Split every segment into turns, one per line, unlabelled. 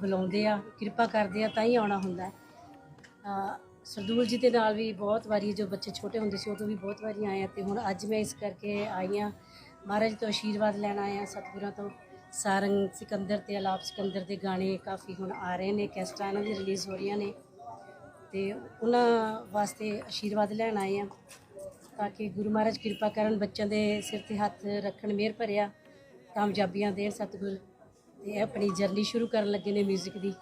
ਬੁਲਾਉਂਦੇ ਆ, ਕਿਰਪਾ ਕਰਦੇ ਆ, ਤਾਂ ਹੀ ਆਉਣਾ ਹੁੰਦਾ ਹੈ। ਸਰਦੂਲ ਜੀ ਦੇ ਨਾਲ ਵੀ ਬਹੁਤ ਵਾਰੀ ਜੋ ਬੱਚੇ ਛੋਟੇ ਹੁੰਦੇ ਸੀ, ਉਦੋਂ ਵੀ ਬਹੁਤ ਵਾਰੀ ਆਏ ਆ ਤੇ ਹੁਣ ਅੱਜ ਮੈਂ ਇਸ ਕਰਕੇ ਆਈ ਆ ਮਹਾਰਾਜ ਤੋਂ ਆਸ਼ੀਰਵਾਦ ਲੈਣ ਆਏ ਆ ਸਤਿਗੁਰਾਂ ਤੋਂ। ਸਾਰੰਗ ਸਿਕੰਦਰ ਤੇ ਅਲਾਪ ਸਿਕੰਦਰ ਦੇ ਗਾਣੇ ਕਾਫੀ ਹੁਣ ਆ ਰਹੇ ਨੇ, ਕੈਸਟਾਂ ਇਹਨਾਂ ਦੀ ਰਿਲੀਜ਼ ਹੋ ਰਹੀਆਂ ਨੇ। ਤੇ ਉਹਨਾਂ ਵਾਸਤੇ ਆਸ਼ੀਰਵਾਦ ਲੈਣ ਆਏ ਆ ਤਾਂ ਕਿ ਗੁਰੂ ਮਹਾਰਾਜ ਕਿਰਪਾ ਕਰਨ, ਬੱਚਿਆਂ ਦੇ ਸਿਰ ਤੇ ਹੱਥ ਰੱਖਣ, ਮਿਹਰ ਭਰਿਆ, ਕਾਮਯਾਬੀਆਂ ਦੇਣ ਸਤਿਗੁਰ। ਤੇ ਇਹ ਆਪਣੀ ਜਰਨੀ ਸ਼ੁਰੂ ਕਰਨ ਲੱਗੇ ਨੇ 뮤직 ਦੀ।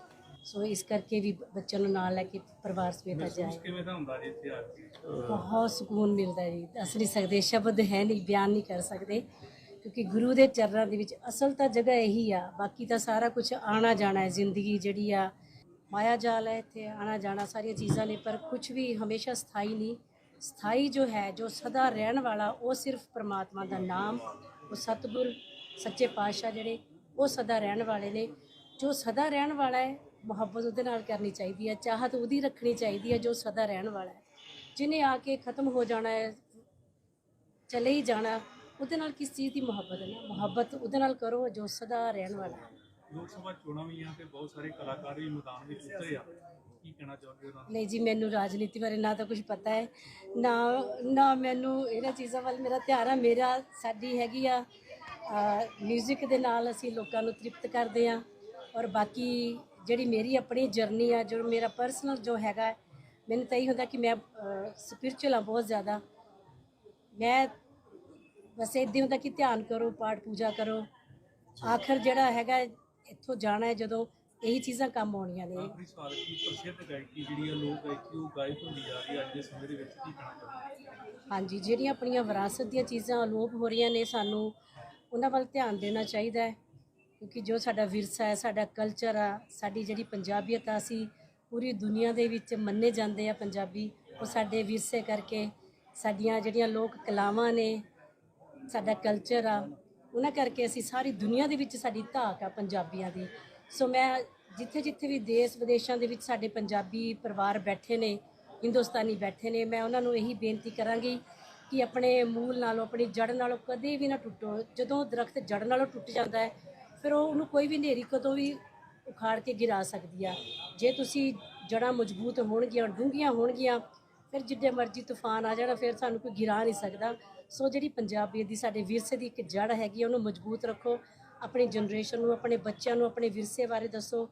ਸੋ ਇਸ ਕਰਕੇ ਵੀ ਬੱਚਿਆਂ ਨੂੰ ਨਾਲ ਲੈ ਕੇ ਪਰਿਵਾਰ ਸਮੇਤ ਅੱਜ ਆਏ।
ਕਿਵੇਂ ਦਾ ਹੁੰਦਾ ਜੀ ਇੱਥੇ ਆ ਕੇ?
ਬਹੁਤ ਸਕੂਨ ਮਿਲਦਾ ਜੀ। ਦੱਸ ਨਹੀਂ ਸਕਦੇ ਸ਼ਬਦ ਹੈ ਨਹੀਂ ਬਿਆਨ ਨਹੀਂ ਕਰ ਸਕਦੇ। ਕਿਉਂਕਿ ਗੁਰੂ ਦੇ ਚਰਨਾਂ ਦੇ ਵਿੱਚ ਅਸਲ ਤਾਂ ਜਗ੍ਹਾ ਇਹੀ ਆ। ਬਾਕੀ ਤਾਂ ਸਾਰਾ ਕੁਝ ਆਣਾ ਜਾਣਾ ਹੈ। ਜ਼ਿੰਦਗੀ ਜਿਹੜੀ ਆ ਮਾਇਆ ਜਾਲ ਹੈ ਇੱਥੇ ਆਣਾ ਜਾਣਾ ਸਾਰੀਆਂ ਚੀਜ਼ਾਂ ਨੇ। ਪਰ ਕੁਝ ਵੀ ਹਮੇਸ਼ਾ ਸਥਾਈ ਨਹੀਂ। ਸਥਾਈ ਜੋ ਹੈ ਜੋ ਸਦਾ ਰਹਿਣ ਵਾਲਾ ਉਹ ਸਿਰਫ ਪ੍ਰਮਾਤਮਾ ਦਾ ਨਾਮ ਉਹ ਸਤਿਗੁਰ ਸੱਚੇ ਪਾਤਸ਼ਾਹ ਜਿਹੜੇ ਉਹ ਸਦਾ ਰਹਿਣ ਵਾਲੇ ਨੇ। ਜੋ ਸਦਾ ਰਹਿਣ ਵਾਲਾ ਹੈ ਮੁਹੱਬਤ ਉਹਦੇ ਨਾਲ ਕਰਨੀ ਚਾਹੀਦੀ ਹੈ। ਚਾਹਤ ਉਹਦੀ ਰੱਖਣੀ ਚਾਹੀਦੀ ਹੈ ਜੋ ਸਦਾ ਰਹਿਣ ਵਾਲਾ ਹੈ। ਜਿਹਨੇ ਆ ਕੇ ਖਤਮ ਹੋ ਜਾਣਾ ਹੈ ਚਲੇ ਹੀ ਜਾਣਾ ਉਹਦੇ ਨਾਲ ਕਿਸ ਚੀਜ਼ ਦੀ ਮੁਹੱਬਤ ਹੈ? ਨਾ ਮੁਹੱਬਤ ਉਹਦੇ ਨਾਲ ਕਰੋ ਜੋ ਸਦਾ ਰਹਿਣ ਵਾਲਾ ਹੈ।
ਲੋਕ ਸਭਾ ਚੋਣਾਂ ਵੀ ਆ ਤੇ ਬਹੁਤ ਸਾਰੇ ਕਲਾਕਾਰ ਵੀ ਮੈਦਾਨ ਵਿੱਚ ਉਤਰੇ ਆ। ਕੀ ਕਹਿਣਾ ਚਾਹੁੰਦੇ ਹੋ
ਨਹੀਂ ਜੀ ਮੈਨੂੰ ਰਾਜਨੀਤੀ ਬਾਰੇ ਨਾ ਤਾਂ ਕੁਝ ਪਤਾ ਹੈ। ਨਾ ਨਾ ਮੈਨੂੰ ਇਹਨਾਂ ਚੀਜ਼ਾਂ ਵੱਲ ਮੇਰਾ ਧਿਆਨ ਆ। ਮੇਰਾ ਸਾਡੀ ਹੈਗੀ ਆ 뮤직 ਦੇ ਨਾਲ ਅਸੀਂ ਲੋਕਾਂ ਨੂੰ ਤ੍ਰਿਪਤ ਕਰਦੇ ਆ ਔਰ ਬਾਕੀ ਜਿਹੜੀ ਮੇਰੀ ਆਪਣੀ ਜਰਨੀ ਆ ਜੋ ਮੇਰਾ ਪਰਸਨਲ ਜੋ ਹੈਗਾ ਮੈਨੂੰ ਤਾਂ ਇਹ ਹੁੰਦਾ ਕਿ ਮੈਂ ਸਪਿਰਚੁਅਲ ਆ ਬਹੁਤ ਜ਼ਿਆਦਾ। ਮੈਂ ਬਸ ਇੱਦਾਂ ਹੁੰਦਾ ਕਿ ਧਿਆਨ ਕਰੋ ਪਾਠ ਪੂਜਾ ਕਰੋ। ਆਖਰ ਜਿਹੜਾ ਹੈਗਾ ਇੱਥੋਂ ਜਾਣਾ ਹੈ ਜਦੋਂ ਇਹੀ ਚੀਜ਼ਾਂ ਕੰਮ ਆਉਣੀਆਂ ਨੇ।
ਆਖਰੀ ਸਵਾਲ ਕੀ ਪ੍ਰਸਿੱਧ ਗਾਇਕੀ ਜਿਹੜੀ ਆ ਲੋਕ ਗਾਇਕੀ ਉਹ ਗਾਇਬ ਹੁੰਦੀ ਜਾ ਰਹੀ ਹੈ ਅੱਜ ਦੇ ਸਮੇਂ ਦੇ ਵਿੱਚ ਕੀ ਕਹਿਣਾ ਚਾਹੁੰਦੇ ਹੋ?
ਹਾਂਜੀ ਜਿਹੜੀਆਂ ਆਪਣੀਆਂ ਵਿਰਾਸਤ ਦੀਆਂ ਚੀਜ਼ਾਂ ਅਲੋਪ ਹੋ ਰਹੀਆਂ ਨੇ ਸਾਨੂੰ ਉਹਨਾਂ ਵੱਲ ਧਿਆਨ ਦੇਣਾ ਚਾਹੀਦਾ ਹੈ, ਕਿਉਂਕਿ ਜੋ ਸਾਡਾ ਵਿਰਸਾ ਹੈ, ਸਾਡਾ ਕਲਚਰ ਆ, ਸਾਡੀ ਜਿਹੜੀ ਪੰਜਾਬੀਅਤ ਆ, ਅਸੀਂ ਪੂਰੀ ਦੁਨੀਆ ਦੇ ਵਿੱਚ ਮੰਨੇ ਜਾਂਦੇ ਆ ਪੰਜਾਬੀ। ਉਹ ਸਾਡੇ ਵਿਰਸੇ ਕਰਕੇ ਸਾਡੀਆਂ ਜਿਹੜੀਆਂ ਲੋਕ ਕਲਾਵਾਂ ਨੇ, ਸਾਡਾ ਕਲਚਰ ਆ, ਉਹਨਾਂ ਕਰਕੇ ਅਸੀਂ ਸਾਰੀ ਦੁਨੀਆ ਦੇ ਵਿੱਚ ਸਾਡੀ ਧਾਕ ਆ ਪੰਜਾਬੀਆਂ ਦੀ। ਸੋ ਮੈਂ ਜਿੱਥੇ ਜਿੱਥੇ ਵੀ ਦੇਸ਼ ਵਿਦੇਸ਼ਾਂ ਦੇ ਵਿੱਚ ਸਾਡੇ ਪੰਜਾਬੀ ਪਰਿਵਾਰ ਬੈਠੇ ਨੇ, ਹਿੰਦੁਸਤਾਨੀ ਬੈਠੇ ਨੇ, ਮੈਂ ਉਹਨਾਂ ਨੂੰ ਇਹੀ ਬੇਨਤੀ ਕਰਾਂਗੀ ਕਿ ਆਪਣੇ ਮੂਲ ਨਾਲੋਂ ਆਪਣੀ ਜੜ ਨਾਲੋਂ ਕਦੇ ਵੀ ਨਾ ਟੁੱਟੋ। ਜਦੋਂ ਦਰਖਤ ਜੜ ਨਾਲੋਂ ਟੁੱਟ ਜਾਂਦਾ ਹੈ ਫਿਰ ਉਹ ਉਹਨੂੰ ਕੋਈ ਵੀ ਹਨੇਰੀ ਕਦੋਂ ਵੀ ਉਖਾੜ ਕੇ ਗਿਰਾ ਸਕਦੀ ਆ। ਜੇ ਤੁਸੀਂ ਜੜਾਂ ਮਜ਼ਬੂਤ ਹੋਣਗੀਆਂ ਡੂੰਘੀਆਂ ਹੋਣਗੀਆਂ ਫਿਰ ਜਿੱਡੇ ਮਰਜ਼ੀ ਤੂਫਾਨ ਆ ਜਾਣਾ ਫਿਰ ਸਾਨੂੰ ਕੋਈ ਗਿਰਾ ਨਹੀਂ ਸਕਦਾ। ਸੋ ਜਿਹੜੀ ਪੰਜਾਬੀਅਤ ਦੀ ਸਾਡੇ ਵਿਰਸੇ ਦੀ ਇੱਕ ਜੜ ਹੈਗੀ ਆ, ਉਹਨੂੰ ਮਜ਼ਬੂਤ ਰੱਖੋ। ਆਪਣੀ ਜਨਰੇਸ਼ਨ ਨੂੰ ਆਪਣੇ ਬੱਚਿਆਂ ਨੂੰ ਆਪਣੇ ਵਿਰਸੇ ਬਾਰੇ ਦੱਸੋ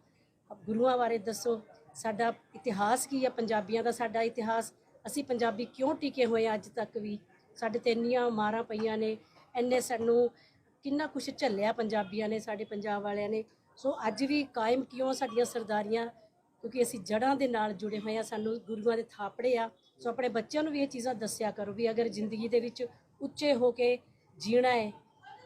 ਗੁਰੂਆਂ ਬਾਰੇ ਦੱਸੋ। ਸਾਡਾ ਇਤਿਹਾਸ ਕੀ ਹੈ ਪੰਜਾਬੀਆਂ ਦਾ ਸਾਡਾ ਇਤਿਹਾਸ ਅਸੀਂ ਪੰਜਾਬੀ ਕਿਉਂ ਟਿਕੇ ਹੋਏ ਹਾਂ ਅੱਜ ਤੱਕ ਵੀ? ਸਾਡੇ ਤੇ ਇੰਨੀਆਂ ਮਾਰਾਂ ਪਈਆਂ ਨੇ, ਇੰਨੇ ਸਾਨੂੰ ਕਿੰਨਾ ਕੁਛ ਝੱਲਿਆ ਪੰਜਾਬੀਆਂ ਨੇ, ਸਾਡੇ ਪੰਜਾਬ ਵਾਲਿਆਂ ਨੇ। ਸੋ ਅੱਜ ਵੀ ਕਾਇਮ ਕਿਉਂ ਸਾਡੀਆਂ ਸਰਦਾਰੀਆਂ? ਕਿਉਂਕਿ ਅਸੀਂ ਜੜ੍ਹਾਂ ਦੇ ਨਾਲ ਜੁੜੇ ਹੋਏ ਆ ਸਾਨੂੰ ਗੁਰੂਆਂ ਦੇ ਥਾਪੜੇ ਆ। ਸੋ ਆਪਣੇ ਬੱਚਿਆਂ ਨੂੰ ਵੀ ਇਹ ਚੀਜ਼ਾਂ ਦੱਸਿਆ ਕਰੋ ਵੀ ਅਗਰ ਜ਼ਿੰਦਗੀ ਦੇ ਵਿੱਚ ਉੱਚੇ ਹੋ ਕੇ ਜੀਣਾ ਹੈ,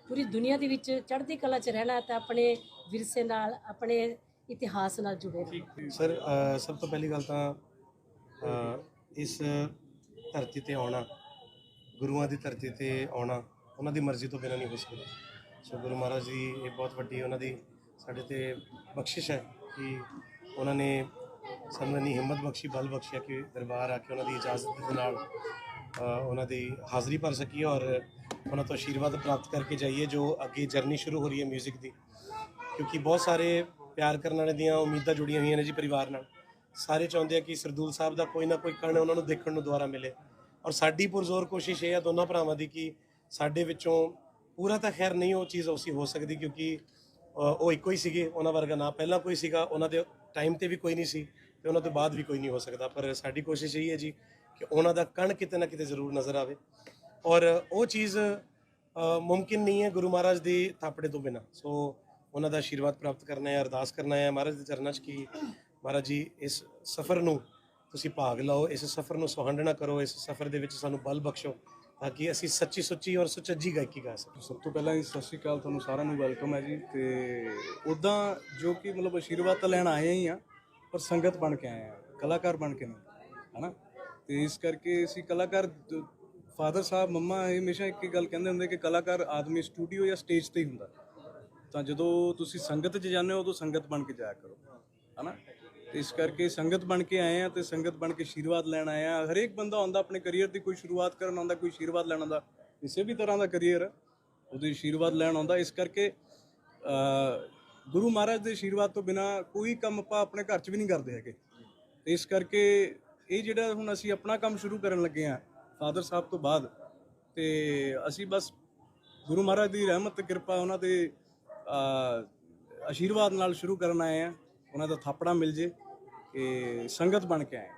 ਪੂਰੀ ਦੁਨੀਆ ਦੇ ਵਿੱਚ ਚੜ੍ਹਦੀ ਕਲਾ 'ਚ ਰਹਿਣਾ ਤਾਂ ਆਪਣੇ ਵਿਰਸੇ ਨਾਲ, ਆਪਣੇ ਇਤਿਹਾਸ ਨਾਲ ਜੁੜੇ ਰਹੋ।
ਸਰ ਸਭ ਤੋਂ ਪਹਿਲੀ ਗੱਲ ਤਾਂ ਇਸ ਧਰਤੀ ਤੇ ਆਉਣਾ, ਗੁਰੂਆਂ ਦੀ ਧਰਤੀ ਤੇ ਆਉਣਾ, ਉਹਨਾਂ ਦੀ ਮਰਜ਼ੀ ਤੋਂ ਬਿਨਾਂ ਨਹੀਂ ਹੋ ਸਕਦਾ। ਸੋ ਗੁਰੂ ਮਹਾਰਾਜ ਜੀ, ਇਹ ਬਹੁਤ ਵੱਡੀ ਉਹਨਾਂ ਦੀ ਸਾਡੇ ਤੇ ਬਖਸ਼ਿਸ਼ ਹੈ ਕਿ ਉਹਨਾਂ ਨੇ ਸਾਨੂੰ ਇੰਨੀ ਹਿੰਮਤ ਬਖਸ਼ੀ, ਬਲ ਬਖਸ਼ਿਆ ਕਿ ਦਰਬਾਰ ਆ ਕੇ ਉਹਨਾਂ ਦੀ ਇਜਾਜ਼ਤ ਦੇ ਨਾਲ ਉਹਨਾਂ ਦੀ ਹਾਜ਼ਰੀ ਭਰ ਸਕੀਏ ਔਰ ਉਹਨਾਂ ਤੋਂ ਆਸ਼ੀਰਵਾਦ ਪ੍ਰਾਪਤ ਕਰਕੇ ਜਾਈਏ, ਜੋ ਅੱਗੇ ਜਰਨੀ ਸ਼ੁਰੂ ਹੋ ਰਹੀ ਹੈ 뮤직 ਦੀ। ਕਿਉਂਕਿ ਬਹੁਤ ਸਾਰੇ ਪਿਆਰ ਕਰਨ ਵਾਲੇ ਦੀਆਂ ਉਮੀਦਾਂ ਜੁੜੀਆਂ ਹੋਈਆਂ ਨੇ ਜੀ ਪਰਿਵਾਰ ਨਾਲ। ਸਾਰੇ ਚਾਹੁੰਦੇ ਆ ਕਿ ਸਰਦੂਲ ਸਾਹਿਬ ਦਾ ਕੋਈ ਨਾ ਕੋਈ ਕਣ ਉਹਨਾਂ ਨੂੰ ਦੇਖਣ ਨੂੰ ਦੁਬਾਰਾ ਮਿਲੇ। ਔਰ ਸਾਡੀ ਪੁਰਜ਼ੋਰ ਕੋਸ਼ਿਸ਼ ਇਹ ਆ ਦੋਨਾਂ ਭਰਾਵਾਂ ਦੀ ਕਿ ਸਾਡੇ ਵਿੱਚੋਂ ਪੂਰਾ ਤਾਂ ਖੈਰ ਨਹੀਂ, ਉਹ ਚੀਜ਼ ਉਸੀ ਹੋ ਸਕਦੀ ਕਿਉਂਕਿ ਉਹ ਇੱਕੋ ਹੀ ਸੀਗੇ, ਉਹਨਾਂ ਵਰਗਾ ਨਾ। ਪਹਿਲਾਂ ਕੋਈ ਸੀਗਾ, ਉਹਨਾਂ ਦੇ ਟਾਈਮ ਤੇ ਵੀ ਕੋਈ ਨਹੀਂ ਸੀ ਤੇ ਉਹਨਾਂ ਤੋਂ ਬਾਅਦ ਵੀ ਕੋਈ ਨਹੀਂ ਹੋ ਸਕਦਾ। ਪਰ ਸਾਡੀ ਕੋਸ਼ਿਸ਼ ਇਹ ਹੈ ਜੀ ਕਿ ਉਹਨਾਂ ਦਾ ਕਣ ਕਿਤੇ ਨਾ ਕਿਤੇ ਜ਼ਰੂਰ ਨਜ਼ਰ ਆਵੇ। ਔਰ ਉਹ ਚੀਜ਼ ਮੁਮਕਿਨ ਨਹੀਂ ਹੈ ਗੁਰੂ ਮਹਾਰਾਜ ਦੀ ਥਾਪੜੇ ਤੋਂ ਬਿਨਾ। ਸੋ ਉਹਨਾਂ ਦਾ ਆਸ਼ੀਰਵਾਦ ਪ੍ਰਾਪਤ ਕਰਨਾ ਹੈ, ਅਰਦਾਸ ਕਰਨਾ ਹੈ ਮਹਾਰਾਜ ਦੇ ਚਰਨਾਂ 'ਚ ਕਿ ਮਹਾਰਾਜ ਜੀ, ਇਸ ਸਫ਼ਰ ਨੂੰ ਤੁਸੀਂ ਭਾਗ ਲਓ, ਇਸ ਸਫ਼ਰ ਨੂੰ ਸੁਹੰਡਣਾ ਕਰੋ, ਇਸ ਸਫ਼ਰ ਦੇ ਵਿੱਚ ਸਾਨੂੰ ਬਲ ਬਖਸ਼ੋ ਤਾਂ ਕਿ ਅਸੀਂ ਸੱਚੀ ਸੁੱਚੀ ਔਰ ਸੁਚੱਜੀ ਗਾਇਕੀ ਗਾ ਸਕੀਏ।
ਸਭ ਤੋਂ ਪਹਿਲਾਂ ਜੀ, ਸਤਿ ਸ਼੍ਰੀ ਅਕਾਲ, ਤੁਹਾਨੂੰ ਸਾਰਿਆਂ ਨੂੰ ਵੈਲਕਮ ਹੈ ਜੀ। ਤੇ ਉਦਾਂ ਜੋ ਕਿ ਮਤਲਬ ਆਸ਼ੀਰਵਾਦ ਤਾਂ ਲੈਣ ਆਏ ਹੀ ਆ, ਪਰ ਸੰਗਤ ਬਣ ਕੇ ਆਏ ਆ, ਕਲਾਕਾਰ ਬਣ ਕੇ ਨਹੀਂ ਹਨਾ? ਤੇ ਇਸ ਕਰਕੇ ਅਸੀਂ ਕਲਾਕਾਰ ਫਾਦਰ ਸਾਹਿਬ, ਮੰਮਾ ਹਮੇਸ਼ਾ ਇੱਕ ਹੀ ਗੱਲ ਕਹਿੰਦੇ ਹੁੰਦੇ ਕਿ ਕਲਾਕਾਰ ਆਦਮੀ ਸਟੂਡੀਓ ਜਾਂ ਸਟੇਜ ਤੇ ਹੀ ਹੁੰਦਾ। ਤਾਂ ਜਦੋਂ ਤੁਸੀਂ ਸੰਗਤ 'ਚ ਜਾਂਦੇ ਹੋ, ਉਦੋਂ ਸੰਗਤ ਬਣ ਕੇ ਜਾਇਆ ਕਰੋ, ਹਨਾ? ਤੇ ਇਸ ਕਰਕੇ ਸੰਗਤ ਬਣ ਕੇ ਆਏ ਆ ਤੇ ਸੰਗਤ ਬਣ ਕੇ ਆਸ਼ੀਰਵਾਦ ਲੈਣ ਆਏ ਆ ਹਰੇਕ ਬੰਦਾ ਆਉਂਦਾ ਆਪਣੇ ਕੈਰੀਅਰ ਦੀ ਕੋਈ ਸ਼ੁਰੂਆਤ ਕਰਨ ਆਉਂਦਾ, ਕੋਈ ਆਸ਼ੀਰਵਾਦ ਲੈਣ ਆਉਂਦਾ, ਕਿਸੇ ਵੀ ਤਰ੍ਹਾਂ ਦਾ ਕੈਰੀਅਰ ਉਹਦੇ ਆਸ਼ੀਰਵਾਦ ਲੈਣ ਆਉਂਦਾ। ਇਸ ਕਰਕੇ ਗੁਰੂ ਮਹਾਰਾਜ ਦੇ ਆਸ਼ੀਰਵਾਦ ਤੋਂ ਬਿਨਾ ਕੋਈ ਕੰਮ ਆਪਾਂ ਆਪਣੇ ਘਰ 'ਚ ਵੀ ਨਹੀਂ ਕਰਦੇ ਹੈਗੇ। ਤੇ ਇਸ ਕਰਕੇ ਇਹ ਜਿਹੜਾ ਹੁਣ ਅਸੀਂ ਆਪਣਾ ਕੰਮ ਸ਼ੁਰੂ ਕਰਨ ਲੱਗੇ ਆ ਫਾਦਰ ਸਾਹਿਬ ਤੋਂ ਬਾਅਦ, ਤੇ ਅਸੀਂ ਬਸ ਗੁਰੂ ਮਹਾਰਾਜ ਦੀ ਰਹਿਮਤ ਤੇ ਕਿਰਪਾ ਉਹਨਾਂ ਦੇ ਆਸ਼ੀਰਵਾਦ ਨਾਲ ਸ਼ੁਰੂ ਕਰਨ ਆਏ ਆ ਉਹਨਾਂ ਦਾ ਥਾਪੜਾ ਮਿਲ ਜੇ ਕਿ ਸੰਗਤ ਬਣ ਕੇ ਆਏ।